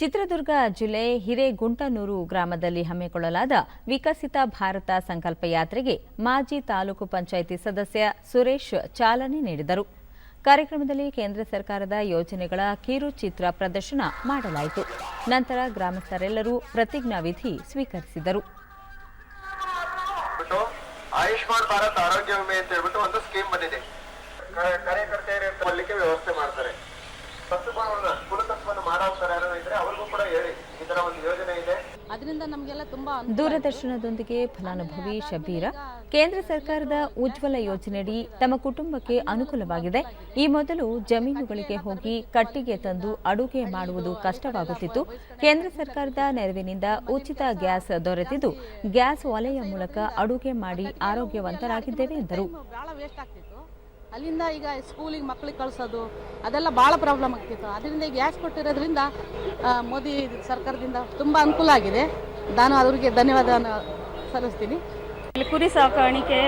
ಚಿತ್ರದುರ್ಗ ಜಿಲ್ಲೆ ಹಿರೇಗುಂಟನೂರು ಗ್ರಾಮದಲ್ಲಿ ಹಮ್ಮಿಕೊಳ್ಳಲಾದ ವಿಕಸಿತ ಭಾರತ ಸಂಕಲ್ಪ ಯಾತ್ರೆಗೆ ಮಾಜಿ ತಾಲೂಕು ಪಂಚಾಯಿತಿ ಸದಸ್ಯ ಸುರೇಶ್ ಚಾಲನೆ ನೀಡಿದರು. ಕಾರ್ಯಕ್ರಮದಲ್ಲಿ ಕೇಂದ್ರ ಸರ್ಕಾರದ ಯೋಜನೆಗಳ ಕಿರುಚಿತ್ರ ಪ್ರದರ್ಶನ ಮಾಡಲಾಯಿತು. ನಂತರ ಗ್ರಾಮಸ್ಥರೆಲ್ಲರೂ ಪ್ರತಿಜ್ಞಾವಿಧಿ ಸ್ವೀಕರಿಸಿದರು. ಆಯುಷ್ಮಾನ್ ಭಾರತ್ ಆರೋಗ್ಯ ವಿಮೆ ಹೇಳಿ ಈ ತರ ಒಂದು ಯೋಜನೆ ಇದೆ ಅದರಿಂದ ನಮಗೆಲ್ಲ ತುಂಬಾ ದೂರದರ್ಶನದೊಂದಿಗೆ ಫಲಾನುಭವಿ ಶಬೀರ ಕೇಂದ್ರ ಸರ್ಕಾರದ ಉಜ್ವಲ ಯೋಜನೆಯಡಿ ತಮ್ಮ ಕುಟುಂಬಕ್ಕೆ ಅನುಕೂಲವಾಗಿದೆ. ಈ ಮೊದಲು ಜಮೀನುಗಳಿಗೆ ಹೋಗಿ ಕಟ್ಟಿಗೆ ತಂದು ಅಡುಗೆ ಮಾಡುವುದು ಕಷ್ಟವಾಗುತ್ತಿತ್ತು. ಕೇಂದ್ರ ಸರ್ಕಾರದ ನೆರವಿನಿಂದ ಉಚಿತ ಗ್ಯಾಸ್ ದೊರೆತಿದ್ದು ಗ್ಯಾಸ್ ಒಲೆಯ ಮೂಲಕ ಅಡುಗೆ ಮಾಡಿ ಆರೋಗ್ಯವಂತರಾಗಿದ್ದೇವೆ ಎಂದರು. ಅಲ್ಲಿಂದ ಈಗ ಸ್ಕೂಲಿಗೆ ಮಕ್ಳಿಗೆ ಕಳಿಸೋದು ಅದೆಲ್ಲ ಭಾಳ ಪ್ರಾಬ್ಲಮ್ ಆಗ್ತಿತ್ತು. ಅದರಿಂದ ಈಗ ಗ್ಯಾಸ್ ಕೊಟ್ಟಿರೋದ್ರಿಂದ ಮೋದಿ ಸರ್ಕಾರದಿಂದ ತುಂಬ ಅನುಕೂಲ ಆಗಿದೆ. ನಾನು ಅವರಿಗೆ ಧನ್ಯವಾದ ಸಲ್ಲಿಸ್ತೀನಿ. ಇಲ್ಲಿ ಕುರಿ ಸಾಕಾಣಿಕೆ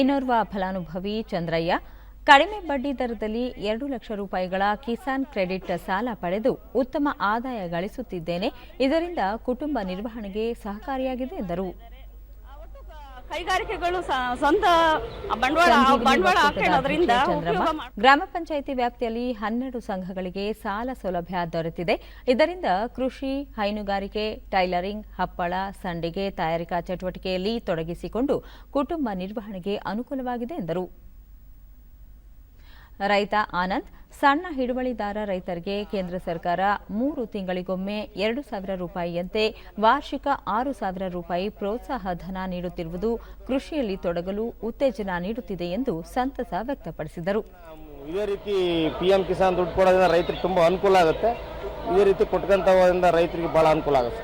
ಇನ್ನೋರ್ವ ಫಲಾನುಭವಿ ಚಂದ್ರಯ್ಯ ಕಡಿಮೆ ಬಡ್ಡಿ ದರದಲ್ಲಿ ಎರಡು ಲಕ್ಷ ರೂಪಾಯಿಗಳ ಕಿಸಾನ್ ಕ್ರೆಡಿಟ್ ಸಾಲ ಪಡೆದು ಉತ್ತಮ ಆದಾಯ ಗಳಿಸುತ್ತಿದ್ದೇನೆ. ಇದರಿಂದ ಕುಟುಂಬ ನಿರ್ವಹಣೆಗೆ ಸಹಕಾರಿಯಾಗಿದೆ ಎಂದರು. ಕೈಗಾರಿಕೆಗಳು ಸ್ವಂತ ಬಂಡವಾಳ ಬಂಡವಾಳ ಹಾಕೊಳ್ಳೋದ್ರಿಂದ ಗ್ರಾಮ ಪಂಚಾಯಿತಿ ವ್ಯಾಪ್ತಿಯಲ್ಲಿ ಹನ್ನೆರಡು ಸಂಘಗಳಿಗೆ ಸಾಲ ಸೌಲಭ್ಯ ದೊರೆತಿದೆ. ಇದರಿಂದ ಕೃಷಿ ಹೈನುಗಾರಿಕೆ ಟೈಲರಿಂಗ್ ಹಪ್ಪಳ ಸಂಡಿಗೆ ತಯಾರಿಕಾ ಚಟುವಟಿಕೆಯಲ್ಲಿ ತೊಡಗಿಸಿಕೊಂಡು ಕುಟುಂಬ ನಿರ್ವಹಣೆಗೆ ಅನುಕೂಲವಾಗಿದೆ ಎಂದರು. ರೈತ ಆನಂದ್ ಸಣ್ಣ ಹಿಡುವಳಿದಾರ ರೈತರಿಗೆ ಕೇಂದ್ರ ಸರ್ಕಾರ ಮೂರು ತಿಂಗಳಿಗೊಮ್ಮೆ ಎರಡು ಸಾವಿರ ರೂಪಾಯಿಯಂತೆ ವಾರ್ಷಿಕ ಆರು ಸಾವಿರ ರೂಪಾಯಿ ಪ್ರೋತ್ಸಾಹ ಧನ ನೀಡುತ್ತಿರುವುದು ಕೃಷಿಯಲ್ಲಿ ತೊಡಗಲು ಉತ್ತೇಜನ ನೀಡುತ್ತಿದೆ ಎಂದು ಸಂತಸ ವ್ಯಕ್ತಪಡಿಸಿದರು. ಇದೇ ರೀತಿ ಪಿ ಎಂ ಕಿಸಾನ್ ದುಡ್ಡು ಕೊಡೋದ್ರಿಂದ ರೈತರಿಗೆ ತುಂಬ ಅನುಕೂಲ ಆಗುತ್ತೆ. ಇದೇ ರೀತಿ ಕೊಟ್ಕೊಂತ ರೈತರಿಗೆ ಬಹಳ ಅನುಕೂಲ ಆಗುತ್ತೆ.